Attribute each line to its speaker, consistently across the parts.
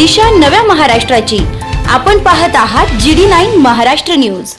Speaker 1: दिशा नव्या महाराष्ट्राची. आपण पाहत आहात G D nine Maharashtra news.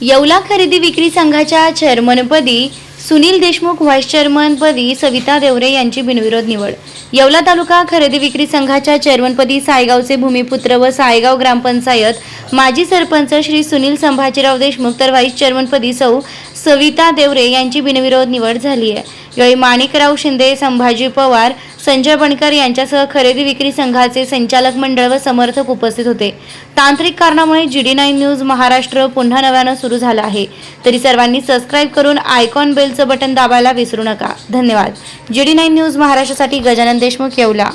Speaker 1: Yeola खरेदी विक्री संघाच्या चेअरमनपदी सुनील देशमुख व्हाईस चेअरमनपदी सविता देवरे यांची बिनविरोध निवड. येवला तालुका खरेदी विक्री संघाच्या चेअरमनपदी सायगावचे भूमिपुत्र व सायगाव ग्रामपंचायत माजी सरपंच श्री सुनील संभाजीराव देशमुख तर व्हाईस चेअरमनपदी सौ सविता देवरे यांची बिनविरोध निवड झाली आहे. यावेळी माणिकराव शिंदे संभाजी पवार संजय बणकर यांच्यासह खरेदी विक्री संघाचे संचालक मंडळ व समर्थक उपस्थित होते. तांत्रिक कारणामुळे G D nine news Maharashtra पुन्हा नव्यानं सुरू झालं आहे. तरी सर्वांनी सबस्क्राईब करून आयकॉन बेलचं बटन दाबायला विसरू नका. धन्यवाद. जी डी नाईन न्यूज महाराष्ट्रासाठी गजानन देशमुख येवला.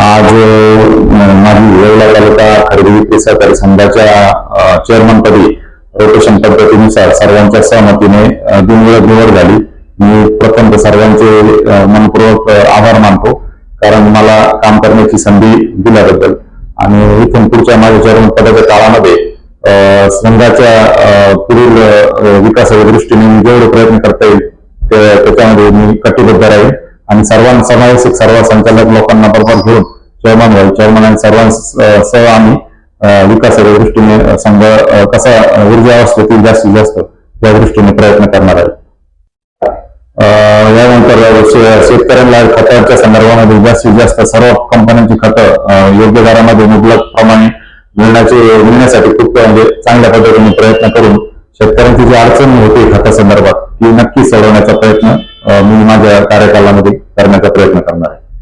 Speaker 2: आज माझी येवला तालुका खरेदी विक्री सहकारी संघाच्या चेअरमनपदी रोटेशन पद्धतीनुसार सर्वांच्या सहमतीने बिनविरोध निवड झाली. मी प्रथम सर्वांचे मनपूर्वक आभार मानतो. कारण मला काम करण्याची संधी दिल्याबद्दल. आणि इथून पुढच्या माझ्या चेअरमन पदाच्या काळामध्ये संघाच्या पुढील विकासाच्या दृष्टीने मी जेवढे प्रयत्न करता येईल ते- त्याच्यामध्ये मी कटिबद्ध राहील. आणि सर्वां समावेशक सर्व संचालक लोकांना बरोबर घेऊन चेअरमन व्हाईल चेअरमन आणि सर्वांसह आम्ही विकासाच्या दृष्टीने संघ कसा ऊर्जा अवस्थेतील जास्तीत जास्त या दृष्टीने प्रयत्न करणार आहे. शेतकऱ्यांना खताच्या संदर्भामध्ये जास्तीत जास्त सर्व कंपन्यांची खतं योग्य दरामध्ये मुबलक प्रमाणे मिळण्याचे मिळण्यासाठी खूप म्हणजे चांगल्या पद्धतीने प्रयत्न करून शेतकऱ्यांची जी अडचण होते खता संदर्भात ती नक्की सोडवण्याचा प्रयत्न मी माझ्या कार्यकालामध्ये करण्याचा प्रयत्न करणार आहे.